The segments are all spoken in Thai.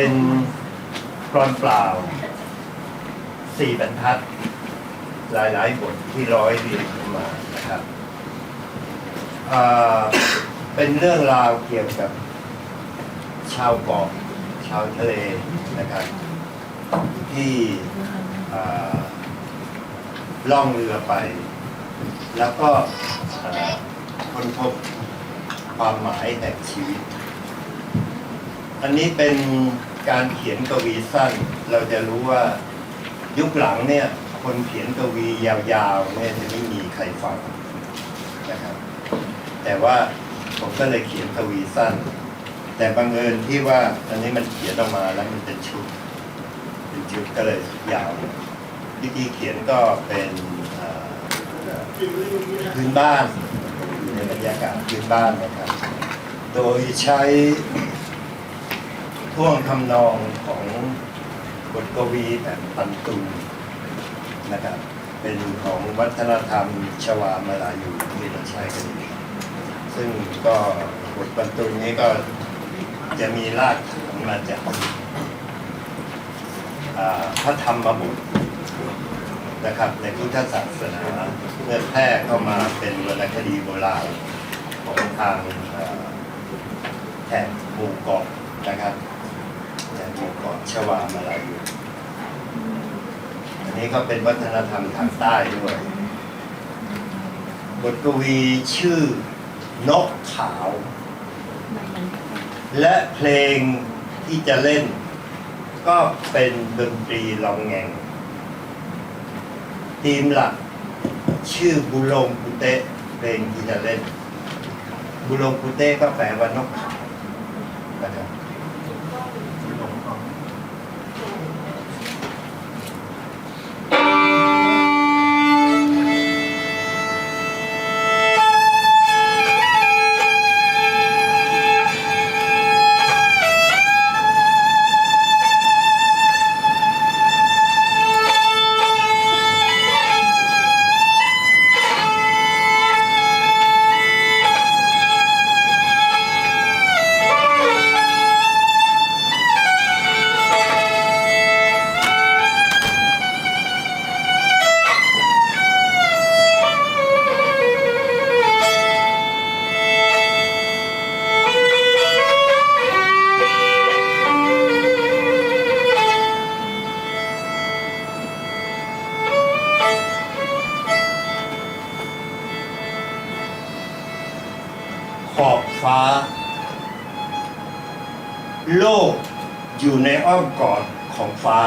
เป็นกรอนเปล่าสี่บรรทัด หลายๆบทที่ร้อยเรียงขึ้นมานะครับเป็นเรื่องราวเกี่ยวกับชาวเกาะชาวทะเลนะครับ ที่ล่องเรือไป แล้วก็ค้นพบความหมายแห่งชีวิต อันนี้เป็น การเขียนกวีสั้น เราจะรู้ว่ายุคหลังเนี่ย คนเขียนกวียาวๆเนี่ยจะไม่มีใครฟังนะครับ แต่ว่าผมก็เลยเขียนกวีสั้น แต่บังเอิญที่ว่าอันนี้มันเขียนออกมาแล้วมันเป็นชุดเป็นชุดก็เลยยาววิธีเขียนก็เป็นพื้นบ้านในบรรยากาศพื้นบ้านนะครับ โดยใช้ ท่วงทำนองของบทกวีแบบตันตุนนะครับ เป็นของวัฒนธรรมชวามาลายูที่เราใช้กันอยู่ซึ่งก็บทบรรตุนนี้ก็จะมีรากฐานมาจากพระธรรมบุตรนะครับในพุทธศาสนาเมื่อแพร่เข้ามาเป็นวรรณคดีโบราณของทางแถบหมู่เกาะนะครับ แถบหมู่เกาะชวามาลายูอันนี้ก็เป็นวัฒนธรรมทางใต้ด้วย บทกวีชื่อนกขาว และเพลงที่จะเล่น ก็เป็นดนตรีลองแงงทีมหลักชื่อบุลงปุเตะเพลงที่จะเล่น บุลงปุเตะก็แปลว่านกขาว ขอบฟ้า โลกอยู่ในอ้อมกอดของฟ้า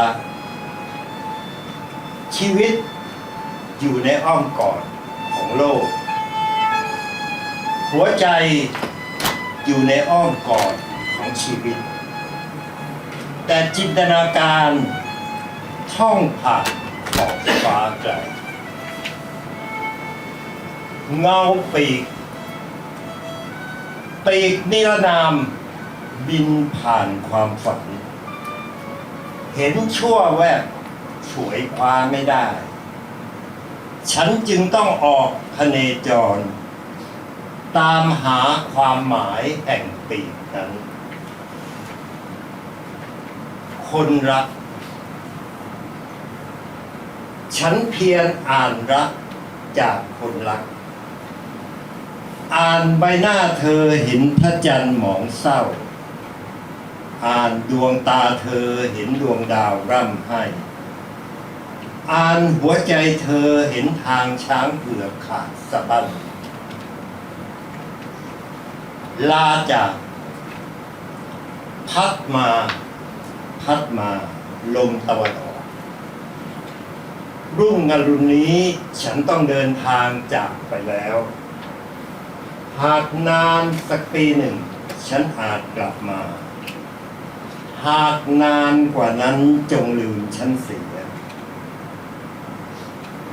ชีวิตอยู่ในอ้อมกอดของโลก หัวใจอยู่ในอ้อมกอดของชีวิต แต่จินตนาการท่องผ่านขอบฟ้าไกลเงาปีก ปีกนิรนามบินผ่านความฝัน เห็นชั่วแวบฉวยคว้าไม่ได้ ฉันจึงต้องออกพเนจร ตามหาความหมายแห่งปีกนั้น คนรัก ฉันเพียรอ่านรักจากคนรัก อ่านใบหน้าเธอเห็นพระจันทร์หมองเศร้า อ่านดวงตาเธอเห็นดวงดาวร่ำให้ อ่านหัวใจเธอเห็นทางช้างเผือกขาดสะบั้นลาจาก พัดมา พัดมา ลมตะวันออกรุ่งอรุณนี้ฉันต้องเดินทางจากไปแล้ว หากนานสักปีหนึ่ง ฉันอาจกลับมา หากนานกว่านั้นจงลืมฉันเสีย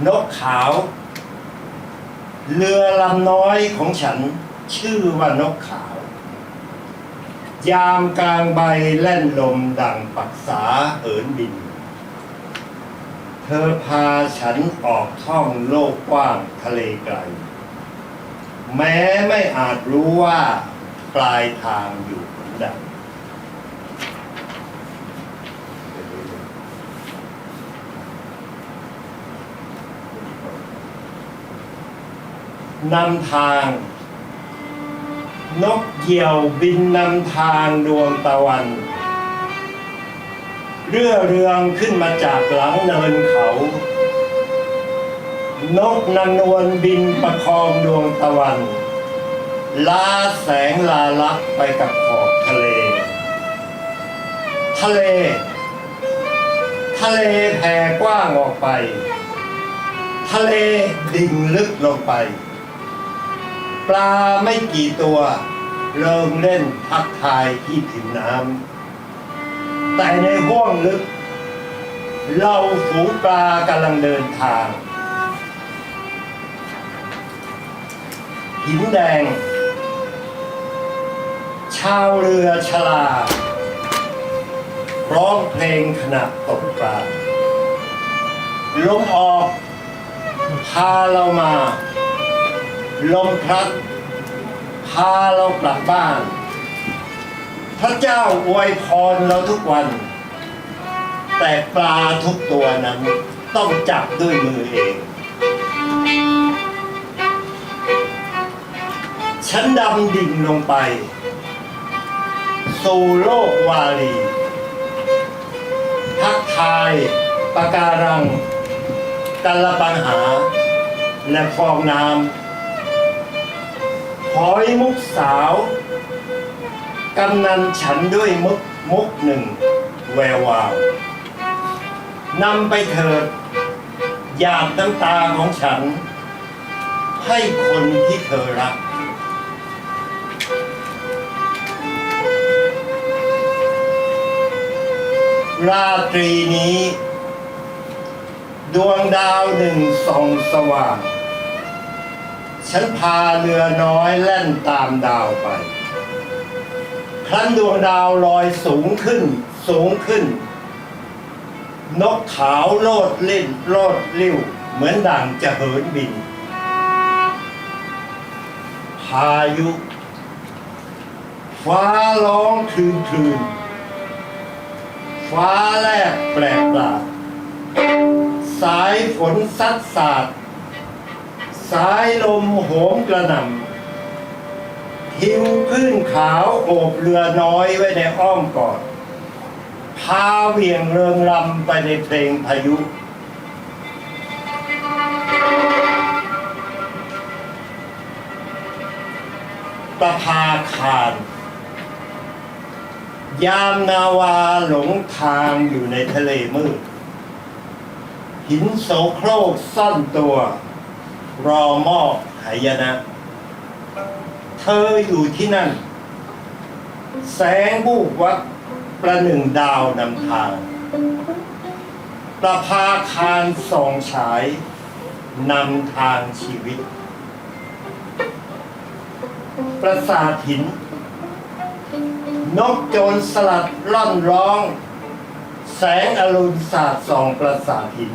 นกขาว เรือลำน้อยของฉันชื่อว่านกขาว ยามกลางใบแล่นลมดังปักษาเอินบิน เธอพาฉันออกท่องโลกกว้างทะเลไกล แม้ไม่อาจรู้ว่าปลายทางอยู่หนใดนำทาง นกเหยี่ยวบินนำทางดวงตะวัน เรื่อเรืองขึ้นมาจากหลังเนินเขา นกนันวลบินประคองดวงตะวัน ลาแสงลาลักไปกับขอบทะเล ทะเล ทะเลแผ่กว้างออกไป ทะเลดิ่งลึกลงไป ปลาไม่กี่ตัวเริ่มเล่นพักทายที่ผิวน้ำแต่ในห้วงลึก เราฝูงปลากำลังเดินทาง หินแดง ชาวเรือชลาร้องเพลงขณะตกปลาลมออกพาเรามา ลมพัดพาเรากลับบ้าน พระเจ้าอวยพรเราทุกวัน แต่ปลาทุกตัวนั้น ต้องจับด้วยมือเอง ฉันดำดิ่งลงไป สู่โลกวาลีทักทายปะการังกัลปัญหา และฟองน้ำหอยมุกสาวกำนันฉันด้วยมุกมุกหนึ่ง แวววาวนำไปเถิดหยาดน้ำตาของฉัน ให้คนที่เธอรัก ราตรีนี้ ดวงดาวหนึ่งส่องสว่าง ฉันพาเรือน้อยแล่นตามดาวไป ครั้นดวงดาวลอยสูงขึ้น สูงขึ้น นกขาวโลดเล่นโลดลิ้ว เหมือนดังจะเหินบิน พายุ ฟ้าร้องคลืนคลืน ฟ้าแลบแปลกประหลาดสายฝนซัดสาด สายลมโหมกระหน่ำทิวขึ้นขาวโอบเรือน้อยไว้ในอ้อมกอด พาเหวี่ยงเริงรำไปในเพลงพายุประภาคาร ยามนาวาหลงทางอยู่ในทะเลมืด หินโสโครกซ่อนตัว รอมอบหายนะ เธออยู่ที่นั่น แสงบูบวับประหนึ่งดาวนำทาง ประภาคารส่องฉายนำทางชีวิต ประสาทหิน นกโจรสลัดล่อนร้อง แสงอรุณสาดส่องประสาทหิน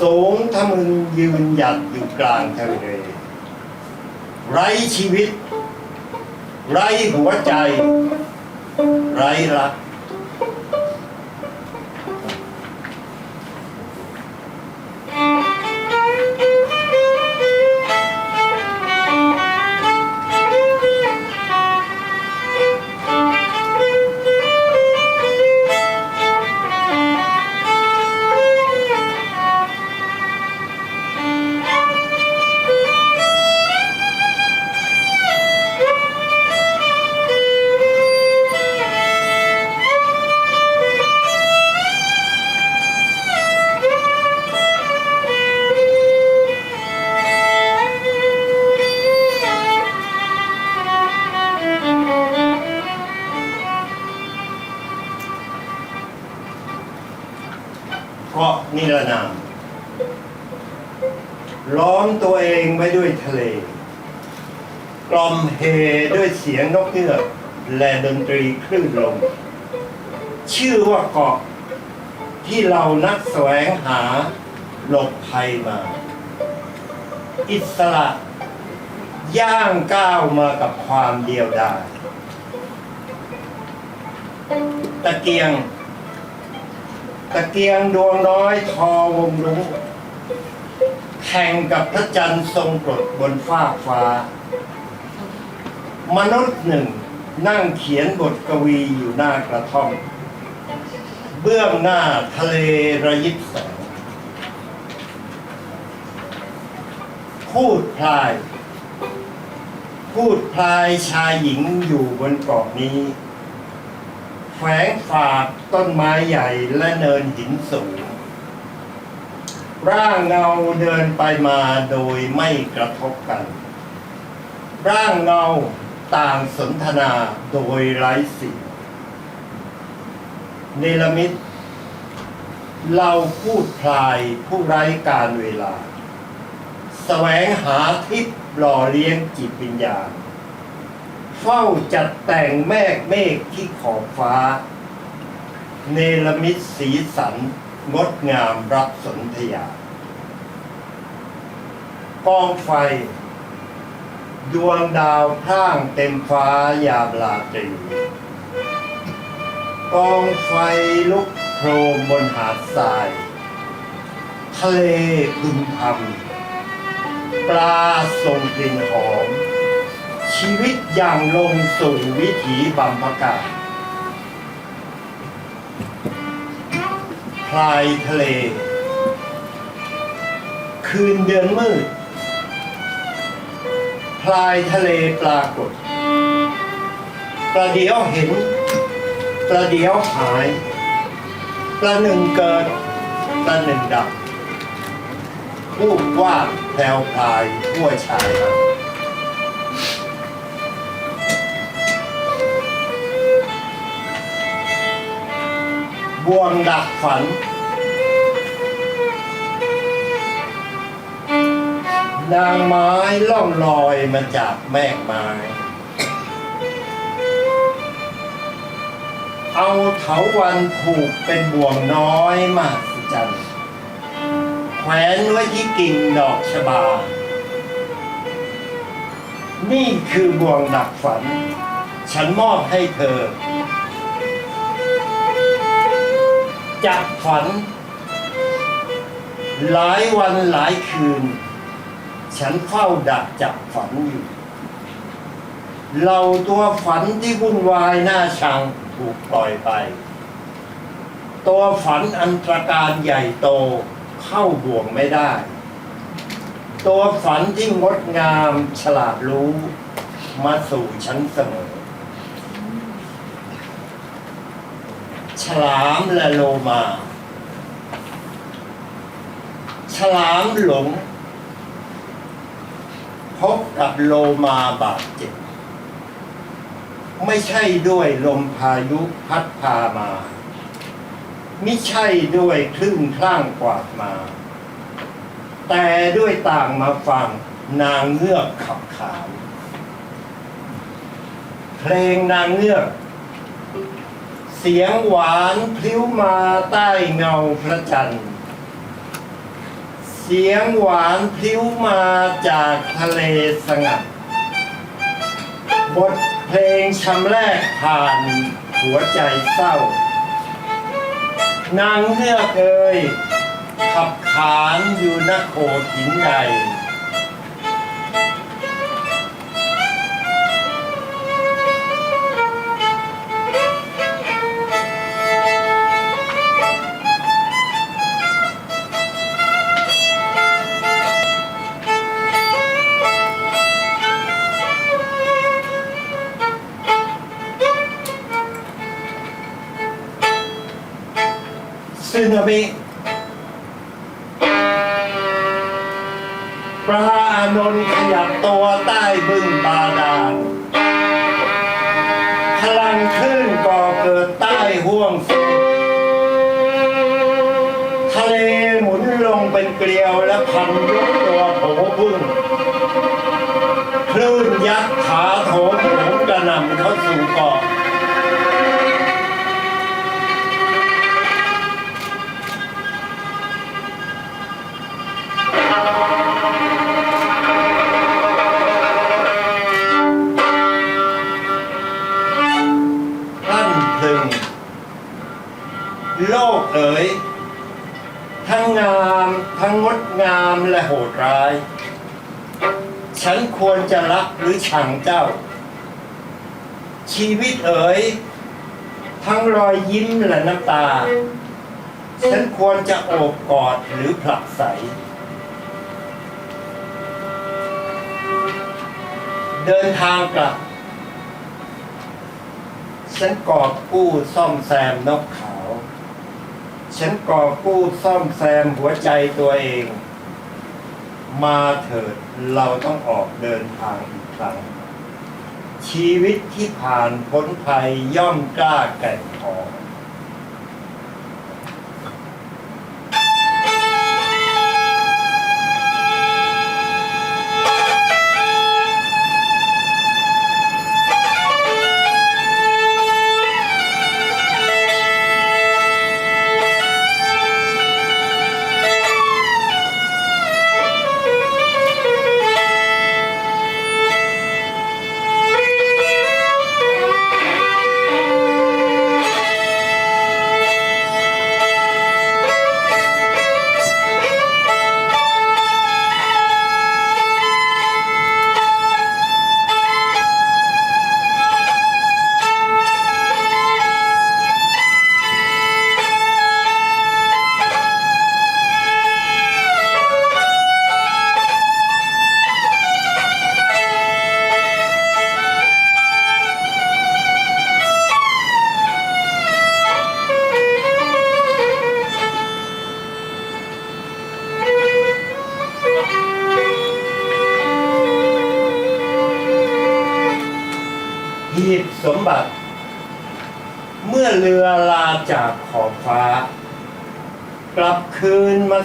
สูงทะมึงยืนหยัดอยู่กลางทะเลไร้ชีวิต ไร้หัวใจ ไร้รัก เสียงนกเงือและดนตรีคลื่นลม ชื่อว่าเกาะที่เรานักแสวงหาหลบภัยมา อิสระย่างก้าวมากับความเดียวดายตะเกียง ตะเกียงดวงน้อยทอวงรุ้งแข่งกับพระจันทร์ทรงกรดบนฟ้าฟ้า มนุษย์หนึ่งนั่งเขียนบทกวีอยู่หน้ากระท่อม เบื้องหน้าทะเลระยิบแสงพูดพลาย พูดพลายชายหญิงอยู่บนเกาะนี้ แฝงฝากต้นไม้ใหญ่และเนินหินสูง ร่างเงาเดินไปมาโดยไม่กระทบกัน ร่างเงา ต่างสนทนาโดยไร้สิ่งเนลมิต เราพูดพลายผู้ไร้การเวลาแสวงหาทิพย์หล่อเลี้ยงจิตวิญญาณ เฝ้าจัดแต่งแมกเมฆที่ขอบฟ้า เนรมิตสีสันงดงามรับสนธยากองไฟ ดวงดาวพร่างเต็มฟ้ายามลาตรีกองไฟลุกโครมบนหาดทราย ทะเลพึมพำปลาส่งกลิ่นหอม ชีวิตอย่างลงสู่วิถีบัมพกาพลายทะเล คืนเดือนมืด พลายทะเลปรากฏ ประเดี๋ยวเห็น ประเดี๋ยวหาย ประหนึ่งเกิด ประหนึ่งดับพูดว่าแพรวพลายทั่วชายหาดบวงดักฝัน นางไม้ล่องลอยมาจากแมกไม้ เอาเถาวันผูกเป็นบ่วงน้อยมากสิจันแขวนไว้ที่กิ่งดอกชบา นี่คือบ่วงดักฝัน ฉันมอบให้เธอจับฝัน หลายวันหลายคืน ฉันเฝ้าดักจับฝันอยู่ เราตัวฝันที่วุ่นวายหน้าชังถูกปล่อยไป ตัวฝันอันตรการใหญ่โตเข้าบ่วงไม่ได้ ตัวฝันที่งดงามฉลาดรู้ มาสู่ฉันเสมอ ฉลามและโลมา ฉลามหลง พบกับโลมาบาดเจ็บ ไม่ใช่ด้วยลมพายุพัดพามามิใช่ด้วยคลื่นคลั่งกวาดมา แต่ด้วยต่างมาฟังนางเงือกขับขานเพลงนางเงือกเสียงหวานพลิ้วมาใต้เงาพระจันทร์ เสียงหวานพลิ้วมาจากทะเลสงัด บทเพลงชำแรกผ่านหัวใจเศร้า นางเลือกเอ่ยขับขานอยู่นโขดหินใด ซึนามิพระอานนท์ขยับตัวใต้บึ้งบาดาลพลังคลื่นก่อเกิดใต้ห่วงสุดทะเลหมุนลงเป็นเกลียวและพันยกตัวโผพึ่งคลื่นยักษ์ขาโถมกระหน่ำเข้าสู่เกาะ โลกเอ๋ยทั้งงามทั้งงดงามและโหดร้าย ฉันควรจะรักหรือชังเจ้า ชีวิตเอ๋ยทั้งรอยยิ้มและน้ำตา ฉันควรจะโอบกอดหรือผลักไสเดินทางกลับ ฉันกอบกู้ซ่อมแซมนกขา ฉันก่อกู้ซ่อมแซมหัวใจตัวเอง มาเถิดเราต้องออกเดินทางอีกครั้ง ชีวิตที่ผ่านพ้นภัยย่อมกล้าแก่งพอ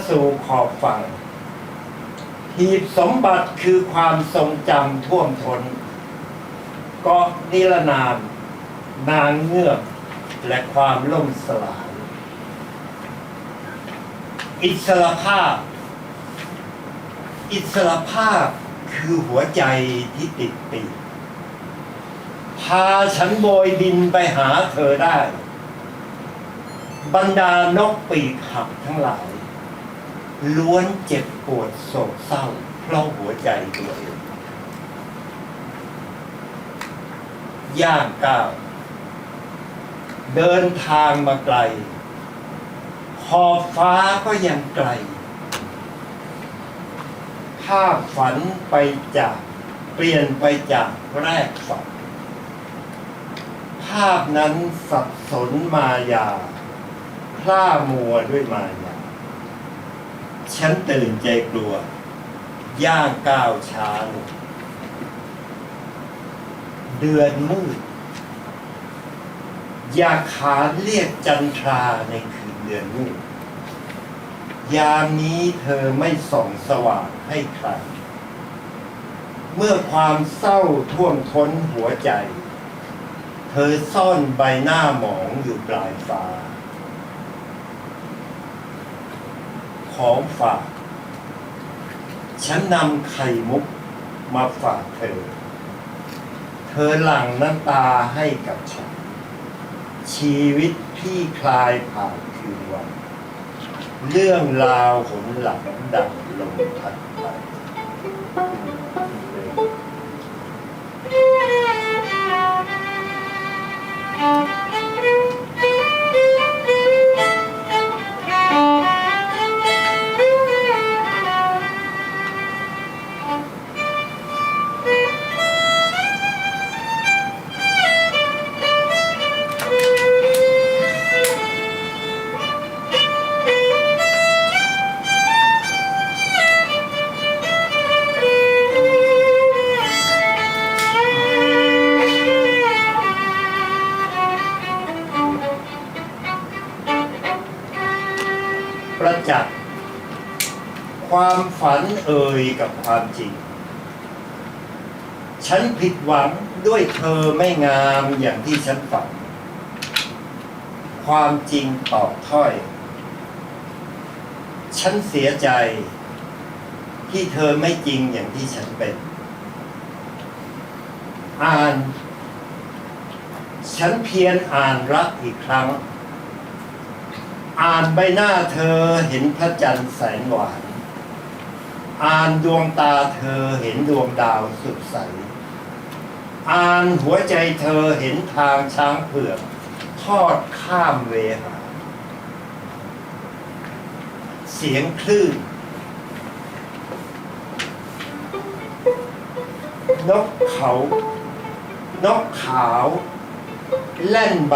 สู่ขอบฝั่ง หีบสมบัติคือความทรงจำท่วมทนกาะนิรนาม นางเงือกและความล่มสลาย อิสรภาพ อิสรภาพคือหัวใจที่ติดปีกพาฉันโบยบินไปหาเธอได้ บรรดานกปีกหักทั้งหลาย ล้วนเจ็บปวดโศกเศร้าเพราะหัวใจตัวเองย่างก้าวเดินทางมาไกล ขอบฟ้าก็ยังไกล ภาพฝันไปจาก เปลี่ยนไปจากแรกฝัน ภาพนั้นสับสนมายาคล่ามัวด้วยมายา ฉันตื่นใจกลัว ย่างก้าวช้าลงเดือนมืดยาขาเรียกจันทราในคืนเดือนมืดยามนี้เธอไม่ส่องสว่างให้ใคร เมื่อความเศร้าท่วมท้นหัวใจ เธอซ่อนใบหน้าหมองอยู่ปลายฟ้า ของฝาก ฉันนำไข่มุกมาฝากเธอ เธอหลั่งน้ำตาให้กับฉัน ชีวิตที่คลายผ่านคืนวัน เรื่องราวหนหลังดังลมพัดไป ประจักษ์ความฝันเอ่ยกับความจริง ฉันผิดหวังด้วยเธอไม่งามอย่างที่ฉันฝัน ความจริงตอบถ้อย ฉันเสียใจ ที่เธอไม่จริงอย่างที่ฉันเป็น อ่าน ฉันเพียรอ่านรักอีกครั้ง อ่านใบหน้าเธอเห็นพระจันทร์แสนหวาน อ่านดวงตาเธอเห็นดวงดาวสุดใส อ่านหัวใจเธอเห็นทางช้างเผือกทอดข้ามเวหา เสียงคลื่น นกเขา นกขาว แล่นใบ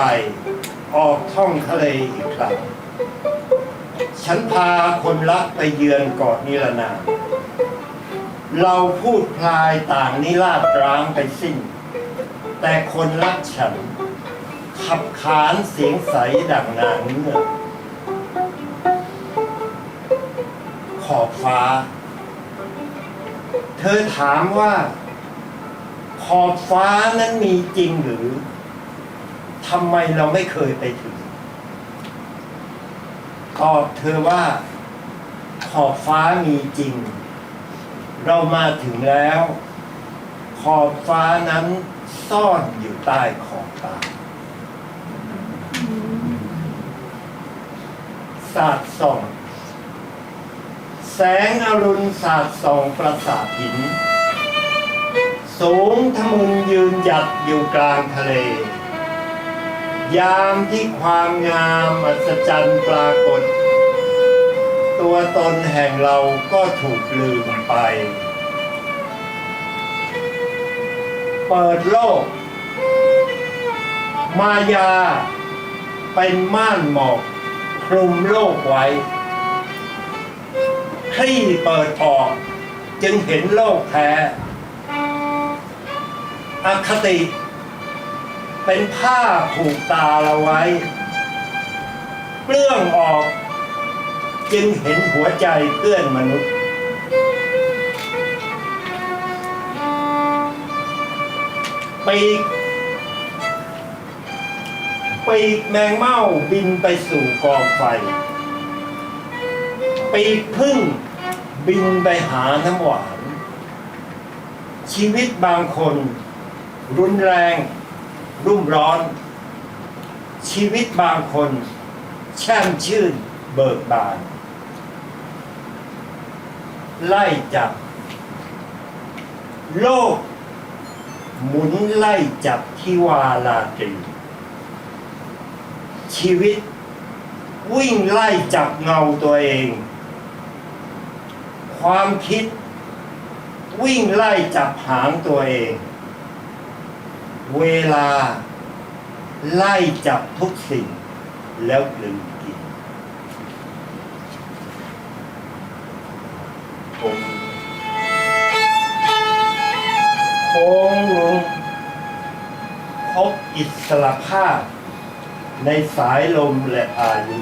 ออกท่องทะเลอีกครั้ง ฉันพาคนรักไปเยือนเกาะนิรนามเราพูดพลายต่างนิราศร้างไปสิ้น แต่คนรักฉัน ขับขานเสียงใสดังนางเงือกขอบฟ้า เธอถามว่า ขอบฟ้านั้นมีจริงหรือทำไมเราไม่เคยไปถึง ตอบเธอว่า ขอบฟ้ามีจริง เรามาถึงแล้ว ขอบฟ้านั้นซ่อนอยู่ใต้ขอบตาสาดส่อง แสงอรุณสาดส่องประสาทหิน สูงทะมึนยืนหยัดอยู่กลางทะเล ยามที่ความงามอัศจรรย์ปรากฏ ตัวตนแห่งเราก็ถูกลืมไป เปิดโลก มายา เป็นม่านหมอกคลุมโลกไว้คลี่เปิดออก จึงเห็นโลกแท้ อคติ เป็นผ้าผูกตาเราไว้เปลื้องออก จึงเห็นหัวใจเพื่อนมนุษย์ ปีกปีกแมงเม่าบินไปสู่กองไฟ ปีกพึ่งบินไปหาน้ำหวาน ชีวิตบางคน รุนแรง รุ่มร้อน ชีวิตบางคน แช่มชื่นเบิกบาน ไล่จับ โลก หมุนไล่จับที่วาลาตรี ชีวิต วิ่งไล่จับเงาตัวเอง ความคิด วิ่งไล่จับหางตัวเอง เวลา ไล่จับทุกสิ่งแล้วกลืน งลงพบอิสระภาพ ในสายลมและพายุ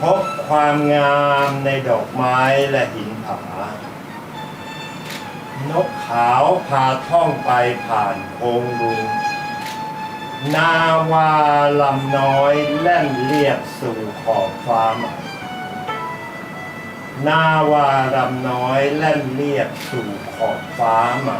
พบความงามในดอกไม้และหินผานกขาวพาท่องไปผ่านโคงลุง นาวาลำน้อยแล่นเรียบสู่ขอบฟ้าใหม่ นาวารำน้อยแล่นเรียบสู่ขอบฟ้ามา